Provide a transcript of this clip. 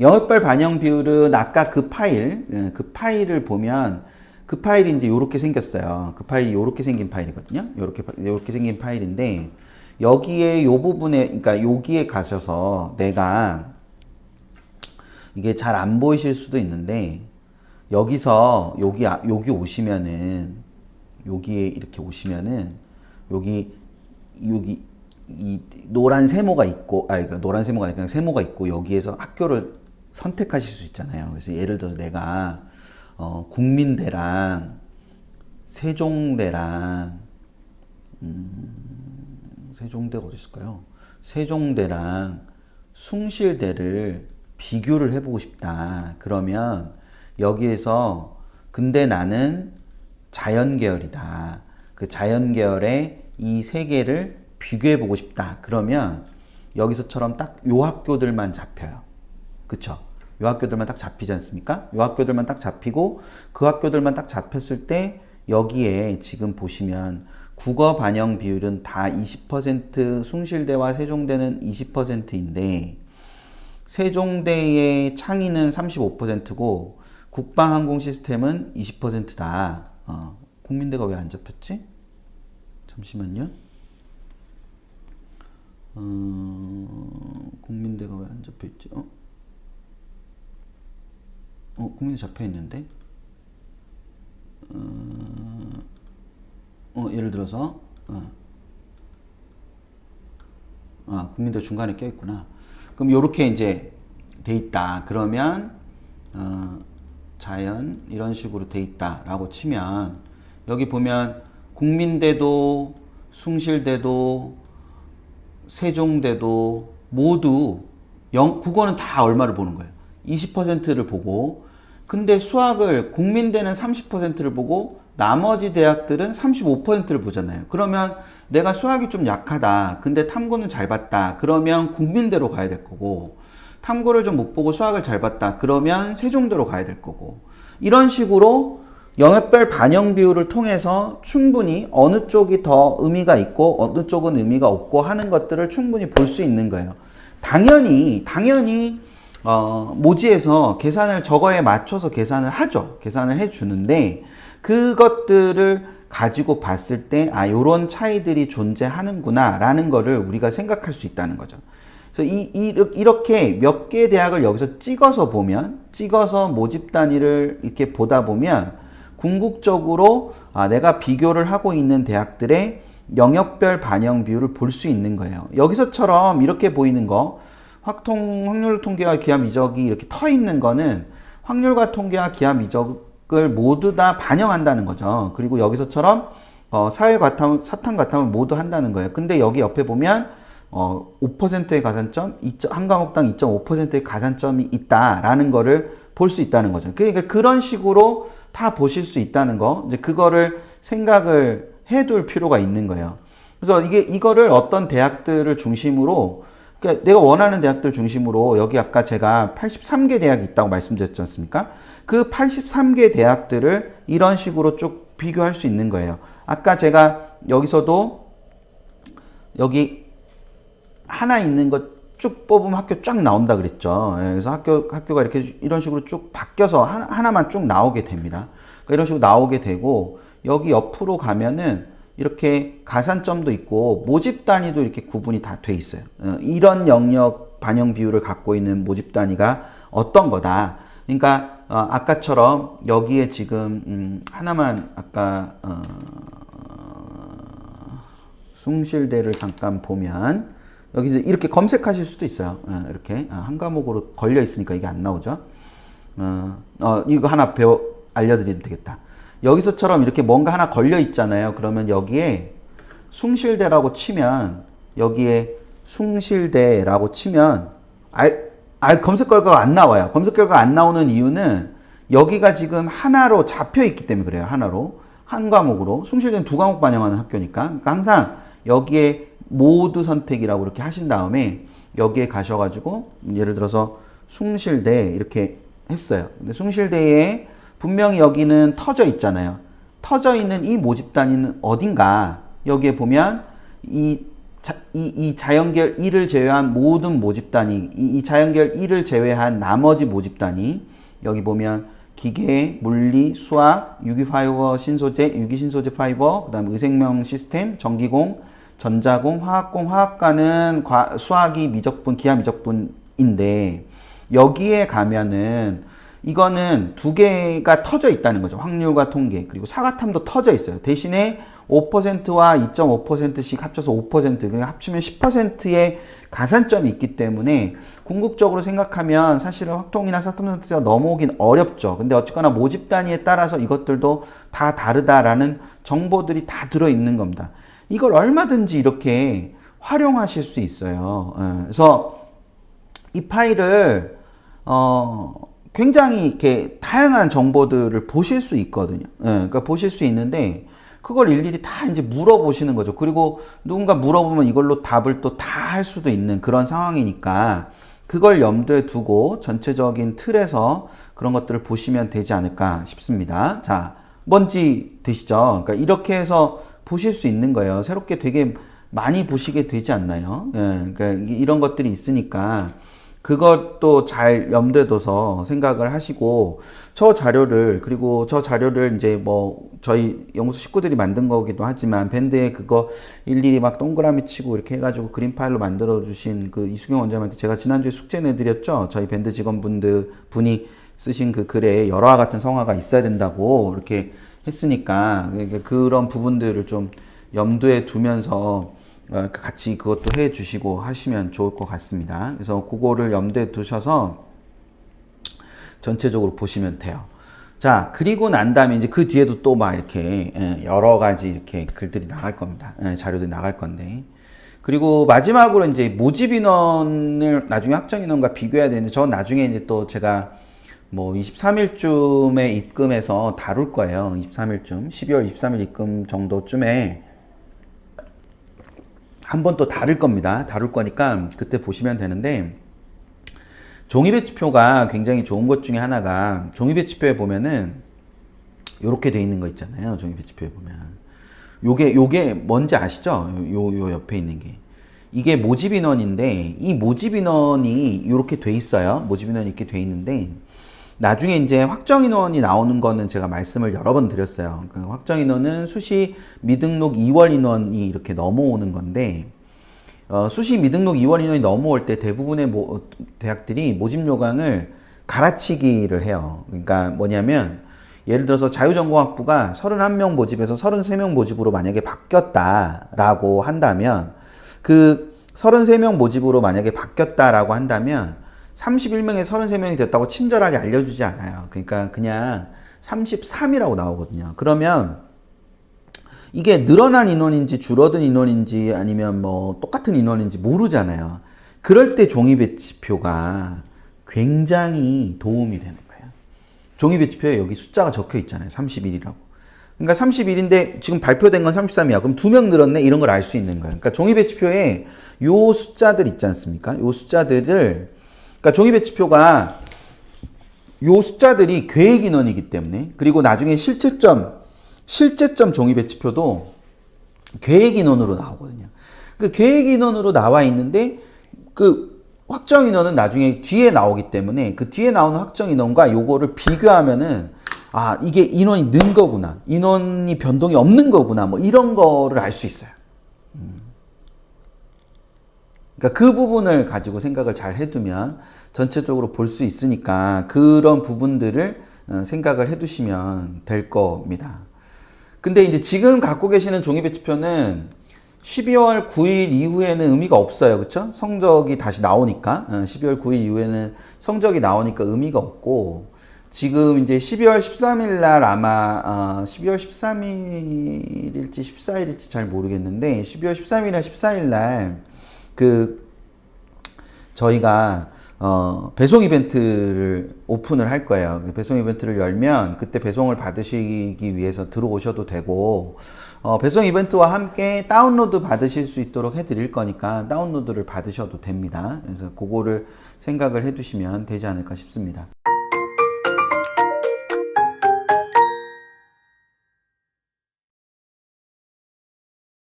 영역별 반영 비율은 아까 그 파일, 예, 그 파일을 보면 그 파일이 이제 요렇게 생겼어요. 그 파일이 요렇게 생긴 파일이거든요. 요렇게, 파- 요렇게 생긴 파일인데 여기에 요 부분에, 그러니까 여기에 가셔서 내가 이게 잘 안 보이실 수도 있는데 여기서 여기 아- 여기 오시면은 여기에 이렇게 오시면은 여기 여기 이 노란 세모가 있고 아 그러니까 노란 세모가 아니라 그냥 세모가 있고 여기에서 학교를 선택하실 수 있잖아요. 그래서 예를 들어서 내가 어, 국민대랑 세종대랑 음, 세종대가 어디 있을까요? 세종대랑 숭실대를 비교를 해보고 싶다. 그러면 여기에서 근데 나는 자연 계열이다. 그 자연 계열의 이 세 개를 비교해 보고 싶다. 그러면 여기서처럼 딱 요 학교들만 잡혀요. 그쵸? 요 학교들만 딱 잡히지 않습니까? 요 학교들만 딱 잡히고 그 학교들만 딱 잡혔을 때 여기에 지금 보시면 국어 반영 비율은 다 20% 숭실대와 세종대는 20%인데 세종대의 창의는 35%고 국방항공 시스템은 20%다. 어, 국민대가 왜 안 잡혔지? 잠시만요. 어, 국민대가 왜 안 잡혀있지? 어? 어, 국민대 잡혀 있는데? 어, 어, 예를 들어서, 어. 아, 국민대 중간에 껴있구나. 그럼 요렇게 이제 돼 있다. 그러면, 어, 자연, 이런 식으로 돼 있다 라고 치면, 여기 보면, 국민대도, 숭실대도, 세종대도 모두 영, 국어는 다 얼마를 보는 거예요? 20%를 보고 근데 수학을 국민대는 30%를 보고 나머지 대학들은 35%를 보잖아요. 그러면 내가 수학이 좀 약하다. 근데 탐구는 잘 봤다. 그러면 국민대로 가야 될 거고 탐구를 좀 못 보고 수학을 잘 봤다. 그러면 세종대로 가야 될 거고 이런 식으로 영역별 반영 비율을 통해서 충분히 어느 쪽이 더 의미가 있고 어느 쪽은 의미가 없고 하는 것들을 충분히 볼 수 있는 거예요. 당연히 당연히 어, 모지에서 계산을 저거에 맞춰서 계산을 하죠. 계산을 해 주는데 그것들을 가지고 봤을 때 아 요런 차이들이 존재하는구나 라는 거를 우리가 생각할 수 있다는 거죠. 그래서 이, 이 이렇게 몇 개 대학을 여기서 찍어서 보면 찍어서 모집 단위를 이렇게 보다 보면 궁극적으로 아, 내가 비교를 하고 있는 대학들의 영역별 반영 비율을 볼 수 있는 거예요. 여기서처럼 이렇게 보이는 거 확통 확률 통계와 기하 이적이 이렇게 터 있는 거는 확률과 통계와 기하 이적을 모두 다 반영한다는 거죠. 그리고 여기서처럼 어, 사회 과탐, 사탐 과탐을 모두 한다는 거예요. 근데 여기 옆에 보면 어, 5%의 가산점, 2, 한 과목당 2.5%의 가산점이 있다라는 거를 볼 수 있다는 거죠. 그러니까 그런 식으로 다 보실 수 있다는 거, 이제 그거를 생각을 해둘 필요가 있는 거예요. 그래서 이게 이거를 어떤 대학들을 중심으로 그러니까 내가 원하는 대학들 중심으로 여기 아까 제가 83개 대학이 있다고 말씀드렸지 않습니까? 그 83개 대학들을 이런 식으로 쭉 비교할 수 있는 거예요. 아까 제가 여기서도 여기 하나 있는 것 쭉 뽑으면 학교 쫙 나온다 그랬죠. 예, 그래서 학교 학교가 이렇게 이런 식으로 쭉 바뀌어서 하나, 하나만 쭉 나오게 됩니다. 그러니까 이런 식으로 나오게 되고 여기 옆으로 가면은 이렇게 가산점도 있고 모집 단위도 이렇게 구분이 다 돼 있어요. 어, 이런 영역 반영 비율을 갖고 있는 모집 단위가 어떤 거다. 그러니까 어, 아까처럼 여기에 지금 음, 하나만 아까 어, 숭실대를 잠깐 보면 여기 이제 이렇게 검색하실 수도 있어요. 어, 이렇게 아, 한 과목으로 걸려 있으니까 이게 안 나오죠. 어, 어, 이거 하나 배워 알려드리면 되겠다. 여기서처럼 이렇게 뭔가 하나 걸려 있잖아요. 그러면 여기에 숭실대라고 치면 여기에 숭실대라고 치면 알, 알 검색 결과가 안 나와요. 검색 결과가 안 나오는 이유는 여기가 지금 하나로 잡혀 있기 때문에 그래요. 하나로 한 과목으로 숭실대는 두 과목 반영하는 학교니까 그러니까 항상 여기에 모두 선택이라고 이렇게 하신 다음에 여기에 가셔가지고 예를 들어서 숭실대 이렇게 했어요. 근데 숭실대에 분명히 여기는 터져 있잖아요. 터져 있는 이 모집 단위는 어딘가 여기에 보면 이 자, 이, 이 자연계열 1을 제외한 모든 모집 단위, 이, 이 자연계열 1을 제외한 나머지 모집 단위, 여기 보면 기계, 물리, 수학, 유기 파이버 신소재, 유기 신소재 파이버, 그 다음에 의생명 시스템, 전기공, 전자공, 화학공, 화학과는 과- 수학이 미적분, 기하 미적분인데 여기에 가면은 이거는 두 개가 터져 있다는 거죠. 확률과 통계. 그리고 사과탐도 터져 있어요. 대신에 5%와 2.5%씩 합쳐서 5%, 그러니까 합치면 10%의 가산점이 있기 때문에 궁극적으로 생각하면 사실은 확통이나 사탐 상태가 넘어오긴 어렵죠. 근데 어쨌거나 모집 단위에 따라서 이것들도 다 다르다라는 정보들이 다 들어있는 겁니다. 이걸 얼마든지 이렇게 활용하실 수 있어요. 예, 그래서 이 파일을 어 굉장히 이렇게 다양한 정보들을 보실 수 있거든요. 예, 그러니까 보실 수 있는데 그걸 일일이 다 이제 물어보시는 거죠. 그리고 누군가 물어보면 이걸로 답을 또 다 할 수도 있는 그런 상황이니까 그걸 염두에 두고 전체적인 틀에서 그런 것들을 보시면 되지 않을까 싶습니다. 자, 뭔지 되시죠? 그러니까 이렇게 해서 보실 수 있는 거예요. 새롭게 되게 많이 보시게 되지 않나요? 예, 그러니까 이- 이런 것들이 있으니까 그것도 잘 염두에 둬서 생각을 하시고 저 자료를 그리고 저 자료를 이제 뭐 저희 연구소 식구들이 만든 거기도 하지만 밴드에 그거 일일이 막 동그라미 치고 이렇게 해가지고 그림 파일로 만들어 주신 그 이수경 원장님한테 제가 지난주에 숙제 내드렸죠? 저희 밴드 직원분들 분이 쓰신 그 글에 열화와 같은 성화가 있어야 된다고 이렇게 했으니까. 그러니까 그런 부분들을 좀 염두에 두면서 어, 같이 그것도 해 주시고 하시면 좋을 것 같습니다. 그래서 그거를 염두에 두셔서 전체적으로 보시면 돼요. 자, 그리고 난 다음에 이제 그 뒤에도 또 막 이렇게 예, 여러 가지 이렇게 글들이 나갈 겁니다. 예, 자료들이 나갈 건데. 그리고 마지막으로 이제 모집 인원을 나중에 확정 인원과 비교해야 되는데 저 나중에 이제 또 제가 뭐 23일쯤에 입금해서 다룰 거예요. 23일쯤, 12월 23일 입금 정도쯤에 한 번 또 다룰 겁니다. 다룰 거니까 그때 보시면 되는데 종이 배치표가 굉장히 좋은 것 중에 하나가 종이 배치표에 보면은 요렇게 돼 있는 거 있잖아요. 종이 배치표에 보면. 요게 요게 뭔지 아시죠? 요 요 옆에 있는 게. 이게 모집 인원인데 이 모집 인원이 요렇게 돼 있어요. 모집 인원이 이렇게 돼 있는데 나중에 이제 확정 인원이 나오는 거는 제가 말씀을 여러 번 드렸어요. 그 확정 인원은 수시 미등록 2월 인원이 이렇게 넘어오는 건데 어, 수시 미등록 2월 인원이 넘어올 때 대부분의 모, 대학들이 모집 요강을 갈아치기를 해요. 그러니까 뭐냐면 예를 들어서 자유전공학부가 31명 모집에서 33명 모집으로 만약에 바뀌었다라고 한다면 그 33명 모집으로 만약에 바뀌었다라고 한다면 31명에 33명이 됐다고 친절하게 알려주지 않아요. 그러니까 그냥 33이라고 나오거든요. 그러면 이게 늘어난 인원인지 줄어든 인원인지 아니면 뭐 똑같은 인원인지 모르잖아요. 그럴 때 종이 배치표가 굉장히 도움이 되는 거예요. 종이 배치표에 여기 숫자가 적혀 있잖아요. 31이라고. 그러니까 31인데 지금 발표된 건 33이야. 그럼 두 명 늘었네? 이런 걸 알 수 있는 거예요. 그러니까 종이 배치표에 요 숫자들 있지 않습니까? 요 숫자들을 그러니까 종이 배치표가 요 숫자들이 계획 인원이기 때문에 그리고 나중에 실체점 실제점 종이 배치표도 계획 인원으로 나오거든요. 그 계획 인원으로 나와 있는데 그 확정 인원은 나중에 뒤에 나오기 때문에 그 뒤에 나오는 확정 인원과 요거를 비교하면은 아 이게 인원이 는 거구나 인원이 변동이 없는 거구나 뭐 이런 거를 알 수 있어요. 음. 그러니까 그 부분을 가지고 생각을 잘 해두면 전체적으로 볼 수 있으니까 그런 부분들을 어, 생각을 해두시면 될 겁니다. 근데 이제 지금 갖고 계시는 종이 배치표는 12월 9일 이후에는 의미가 없어요. 그쵸? 성적이 다시 나오니까. 어, 12월 9일 이후에는 성적이 나오니까 의미가 없고, 지금 이제 12월 13일 날 아마, 어, 12월 13일일지 14일일지 잘 모르겠는데, 12월 13일이나 14일 날, 그, 저희가 어, 배송 이벤트를 오픈을 할 거예요. 그 배송 이벤트를 열면 그때 배송을 받으시기 위해서 들어오셔도 되고 어, 배송 이벤트와 함께 다운로드 받으실 수 있도록 해드릴 거니까 다운로드를 받으셔도 됩니다. 그래서 그거를 생각을 해두시면 되지 않을까 싶습니다.